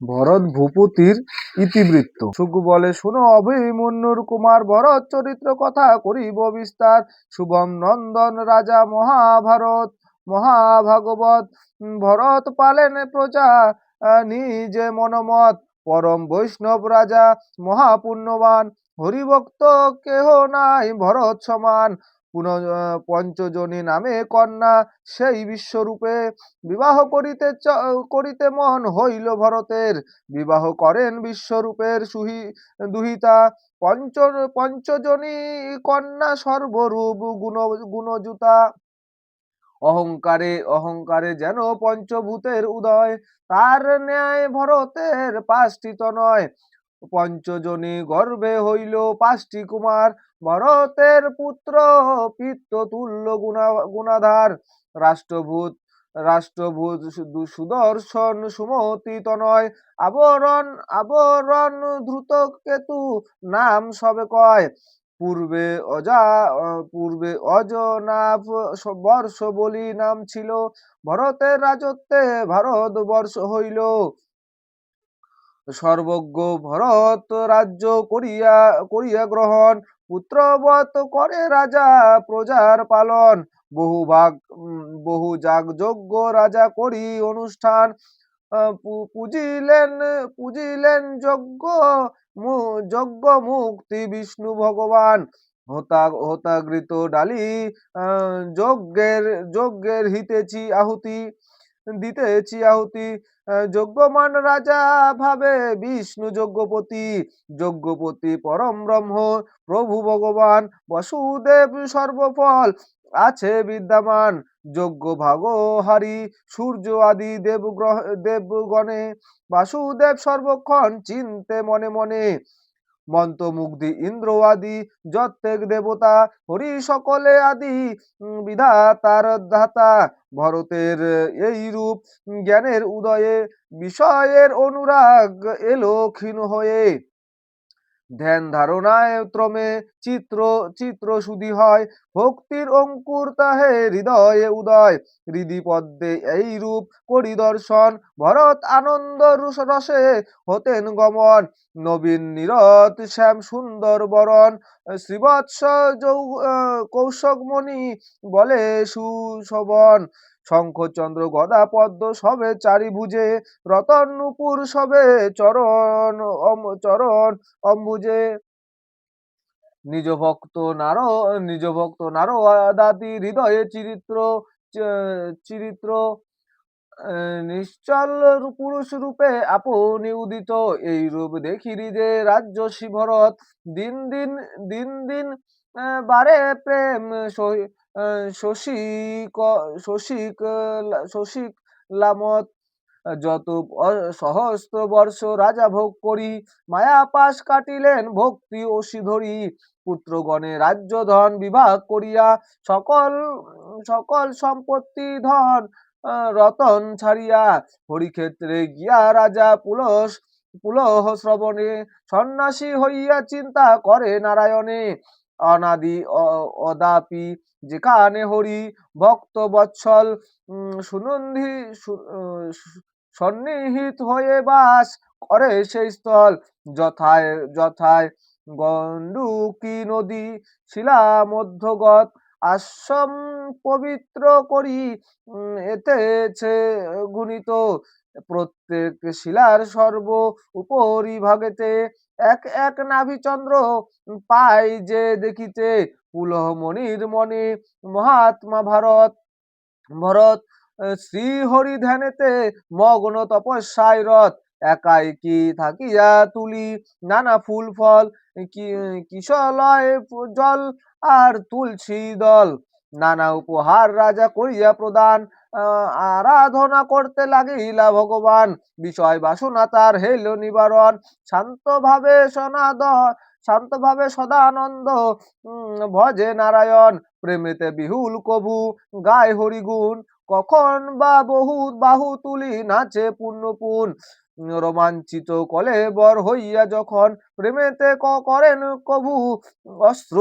ভরত ভূপতির ইতিবৃত্ত। সুখ বলে শুনো অভিমন্যুর কুমার, ভরত চরিত্র কথা করিব বিস্তার। শুভম নন্দন রাজা মহাভারত, মহাভাগবত ভরত পালেন প্রজা নিজে মনমত। পরম বৈষ্ণব রাজা, মহাপুণ্যবান, হরিভক্ত কেহ নাই, ভরত সমান। পুন পঞ্চজনী নামে কন্যা সেই বিশ্বরূপে বিবাহ করিতে করিতে মন হইল ভরতের। বিবাহ করেন বিশ্বরূপের সুহি, দুহিতা। পঞ্চ, পঞ্চজনী কন্যা সর্বরূপ গুণ গুণজুতা অহংকারে অহংকারে যেন পঞ্চভূতের উদয়। তার ন্যায় ভরতের পাঁচটি নয়। পঞ্চজনী গর্ভে হইল পাঁচটি কুমার, ভরতের পুত্র পিত্ত তুল্য গুণা, গুণাধার। রাষ্ট্রভূত রাষ্ট্রভূত সুদর্শন সুমতি তনয়। আবরণ আবরণ দ্রুত কেতু নাম সবে কয়। পূর্বে অজা পূর্বে অজনাভ বর্ষ বলি নাম ছিল। ভরতের রাজত্বে ভারতবর্ষ হইল। সর্বজ্ঞ ভরত রাজ্য করিয়া করিয়া গ্রহণ। পুত্রবত করে রাজা, প্রজার পালন। বহু ভাগ বহু যাগযজ্ঞ রাজা করি অনুষ্ঠান। পুজিলেন পুজিলেন যজ্ঞ যজ্ঞ মুক্তি বিষ্ণু ভগবান। হতা, হতাগৃত ডালি যজ্ঞের যজ্ঞের হিতেছি আহুতি। দিতেছি আহুতি আহ, যজ্ঞমান রাজা ভাবে বিষ্ণু যজ্ঞপতি যজ্ঞপতি পরম ব্রহ্ম প্রভু ভগবান বসুদেব সর্বফল আছে বিদ্যমান যজ্ঞ ভাগ হারি সূর্য আদি দেবগ্রহ দেবগণে বাসুদেব সর্বক্ষণ চিনতে মনে মনে মন্ত্রমুগ্ধি ইন্দ্র আদি যত্তেক দেবতা, হরি সকলে আদি বিধাতার ধাতা ভরতের এই রূপ জ্ঞানের উদয়ে বিষয়ের অনুরাগ এলো ক্ষীণ হয়ে। ধ্যান ধারণায় ত্রমে চিত্র চিত্র শুধি হয়। ভক্তির অঙ্কুর তাহে হৃদয়ে উদয়। হৃদি পদ্মে এই রূপ করি দর্শন। ভরত আনন্দ রসে হতেন গমন। নবীন নীরদ শ্যাম সুন্দর বরণ। শ্রীবৎস কৌশকমণি বলে সুশোভন। শঙ্খচন্দ্র গদা পদ্ম সবে চারিভুজে। রতন নুপুর সবে চরণ চরণ অম্বুজে। নিজ ভক্ত নার নিজ ভক্ত নার দাদি হৃদয়ে চিরিত্র চিরিত্র নিশ্চল পুরুষ রূপে আপনি উদিত। এই রূপ দেখিরি যে রাজ্য ভরত দিন দিন দিন দিন বারে প্রেম। শশীক শশীক শশীক লামত যত সহস্র বর্ষ রাজা ভোগ করি, মায়া পাশ কাটিলেন ভক্তি অসি ধরি। পুত্রগণে রাজ্য ধন বিভাগ করিয়া সকল সকল সম্পত্তি ধন রতন ছাড়িয়া হরিক্ষেত্রে গিয়া রাজা পুলস, পুলহ শ্রবণে সন্ন্যাসী হইয়া চিন্তা করে নারায়ণে। অনাদি অদাপি যেখানে হরি, ভক্ত বৎসল সুনন্ধি সন্নিহিত হয়ে বাস করে সেই স্থল। যথায় যথায় গণ্ডুকি নদী শিলা মধ্যগত আশ্রম পবিত্র করি এতেছে গুণিত। প্রত্যেক শিলার সর্ব উপরি ভাগেতে এক এক নাভিচন্দ্র পাই যে দেখিতে। পুলহমণির মনে মহাত্মা ভারত, ভরত আহ, শ্রী হরি ধ্যানেতে মগ্ন তপস্যায় রথ। একাই কি থাকিয়া তুলি? নানা ফুল ফল কিশলয় জল আর তুলসী দল। নানা উপহার রাজা করিয়া প্রদান। আরাধনা করতে লাগিলা ভগবান। বিষয় বাসনা তার হেল নিবারণ। শান্ত ভাবে সনাদ শান্ত ভাবে সদানন্দ ভজে নারায়ণ। প্রেমেতে বিহুল কবু গায় হরিগুণ। কখন বা বহু বাহু তুলি নাচে পূর্ণপুন রোমাঞ্চিত কলে বর হইয়া যখন প্রেমেতে ক- করেন কবু অস্ত্র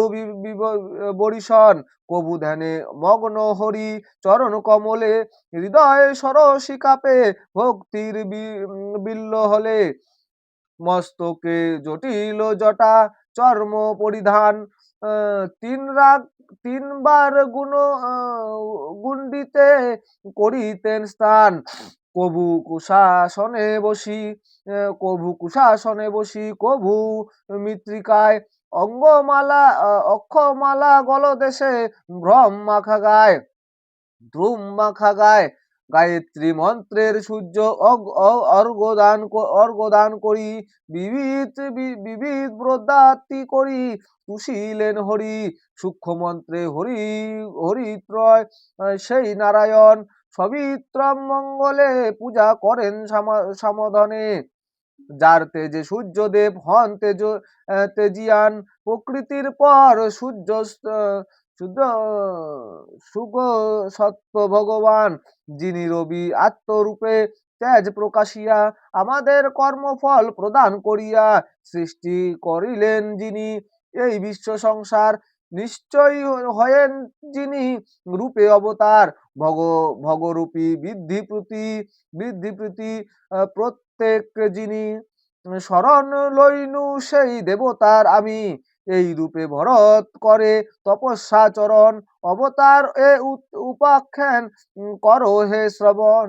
বরিশন। কবু ধ্যানে মগ্ন হরি চরণ কমলে, হৃদয় সরসী কাপে, ভক্তির বিল্ল হলে। মস্তকে জটিল জটা চর্ম পরিধান তিন রাগ তিনবার গুণ আহ, গুন্ডিতে করিতেন স্থান। কবু কুশাসনে বসি কভু কুশাসনে বসি কভু মৃত্তিকায় অঙ্গমালা অক্ষমালা গলদেশে ভ্রম মাখা গায় ধ্রুম মাখা গায়। গায়ত্রী মন্ত্রের সূর্য অর্ঘদান অর্ঘদান করি, বিবিধ বিবিধ ব্রদাতি করি, তুষিলেন হরি, সূক্ষ্ম মন্ত্রে হরি, হরিত্রয় সেই নারায়ণ, সবিত্রম মঙ্গলে পূজা করেন সামা- সমাধানে যার তেজে সূর্যদেব হন তেজ তেজিয়ান, প্রকৃতির পর সূর্য সুগ সত্য ভগবান, যিনি রবি আত্মরূপে তেজ প্রকাশিয়া, আমাদের কর্মফল প্রদান করিয়া সৃষ্টি করিলেন যিনি। এই বিশ্ব সংসার নিশ্চয়ই হয়েন যিনি রূপে অবতার, ভগ, ভগরূপী বৃদ্ধি প্রতি বৃদ্ধি প্রতি প্রত্যেক যিনি শরণ লইনু সেই দেবতার আমি। এই রূপে ভরত করে তপস্যাচরণ অবতার এ উপ- উপাখ্যান করো হে শ্রবণ।